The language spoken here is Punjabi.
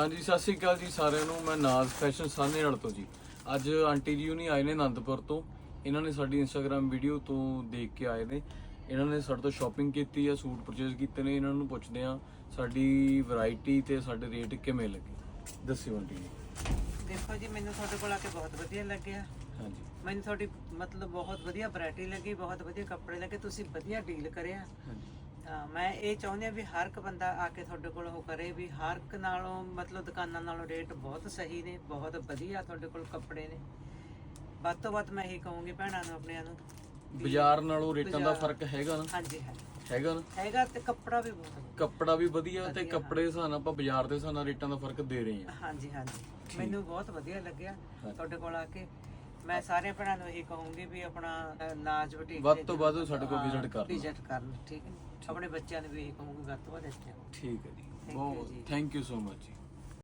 ਹਾਂਜੀ ਸਤਿ ਸ਼੍ਰੀ ਅਕਾਲ ਜੀ ਸਾਰਿਆਂ ਨੂੰ। ਮੈਂ ਨਾਜ਼ ਫੈਸ਼ਨ ਸਾਹਨੇ ਨਾਲ ਤੋਂ ਜੀ। ਅੱਜ ਆਂਟੀ ਜੀ ਹੁਣੀ ਆਏ ਨੇ ਆਨੰਦਪੁਰ ਤੋਂ। ਇਹਨਾਂ ਨੇ ਸਾਡੀ ਇੰਸਟਾਗ੍ਰam ਵੀਡੀਓ ਤੋਂ ਦੇਖ ਕੇ ਆਏ ਨੇ। ਇਹਨਾਂ ਨੇ ਸਾਡੇ ਤੋਂ ਸ਼ਾਪਿੰਗ ਕੀਤੀ ਆ ਸੂਟ ਪਰਚੇਜ਼ ਕੀਤੇ ਨੇ। ਇਹਨਾਂ ਨੂੰ ਪੁੱਛਦੇ ਆ ਸਾਡੀ ਵੈਰਾਈਟੀ ਤੇ ਸਾਡੇ ਰੇਟ ਕਿਵੇਂ ਲੱਗੇ? ਦੱਸਿਓ ਆਂਟੀ ਜੀ। ਦੇਖੋ ਜੀ ਮੈਨੂੰ ਤੁਹਾਡੇ ਕੋਲ ਆ ਕੇ ਬਹੁਤ ਵਧੀਆ ਲੱਗਿਆ। ਹਾਂਜੀ। ਮੈਨੂੰ ਤੁਹਾਡੀ ਮਤਲਬ ਬਹੁਤ ਵਧੀਆ ਵੈਰਾਈਟੀ ਲੱਗੀ ਬਹੁਤ ਵਧੀਆ ਕੱਪੜੇ ਲੱਗੇ। ਤੁਸੀਂ ਵਧੀਆ ਡੀਲ ਕਰਿਆ। ਹਾਂਜੀ। ਮੈਂ ਇਹ ਚਾਹੁੰਦੀ ਆ ਵੀ ਹਰ ਇੱਕ ਬੰਦਾ ਆ ਕੇ ਤੁਹਾਡੇ ਕੋਲ ਉਹ ਕਰੇ ਵੀ ਹਰ ਇੱਕ ਨਾਲੋਂ ਮਤਲਬ ਦੁਕਾਨਾਂ ਨਾਲੋਂ ਰੇਟ ਬਹੁਤ ਸਹੀ ਨੇ ਬਹੁਤ ਵਧੀਆ ਤੁਹਾਡੇ ਕੋਲ ਕੱਪੜੇ ਨੇ। ਵੱਧ ਤੋਂ ਵੱਧ ਮੈਂ ਇਹ ਕਹੂੰਗੀ ਭੈਣਾਂ ਨੂੰ ਆਪਣਿਆਂ ਨੂੰ ਵੀ- ਬਾਜ਼ਾਰ ਨਾਲੋਂ ਰੇਟਾਂ ਦਾ ਬਾਜ਼ਾਰ- ਫ਼ਰਕ ਹੈਗਾ ਨਾ। ਹਾਂਜੀ ਹੈ। ਹੈਗਾ ਨਾ? ਹੈਗਾ ਤੇ ਕੱਪੜਾ ਵੀ ਬਹੁਤ। ਕੱਪੜਾ ਵੀ ਵਧੀਆ ਤੇ ਕੱਪੜੇ ਦੇ ਹਿਸਾਬ ਨਾਲ ਆਪਾਂ ਬਾਜ਼ਾਰ ਦੇ ਹਿਸਾਬ ਨਾਲ ਰੇਟਾਂ ਦਾ ਫ਼ਰਕ ਦੇ ਰਹੇ ਹਾਂ। ਹਾਂਜੀ ਹਾਂਜੀ। ਮੈਨੂੰ ਬਹੁਤ ਵਧੀਆ ਲੱਗਿਆ। ਤੁਹਾਡੇ ਕੋਲ ਆ ਕੇ। ਮੈਂ ਸਾਰੇ ਭੈਣਾਂ ਨੂੰ ਇਹੀ ਕਹੂੰਗੀ ਵੀ ਆਪਣਾ ਅ, ਨਾਚ ਬੁਟੀਕ ਵੱਧ ਤੋਂ ਵੱਧ ਸਾਡੇ ਕੋਲ visit ਕਰਨ। ਵਿਜ਼ਿਟ ਕਰਨ ਠੀਕ ਹੈ? ਆਪਣੇ ਬੱਚਿਆਂ ਨੂੰ ਵੀ ਇਹੀ ਕਹੂੰਗੀ ਵੱਧ ਤੋਂ ਵੱਧ ਇੱਥੇ ਆਓ। ਠੀਕ ਹੈ ਜੀ। ਬਹੁਤ। ਥੈਂਕ ਯੂ ਸੋ ਮਚ ਜੀ।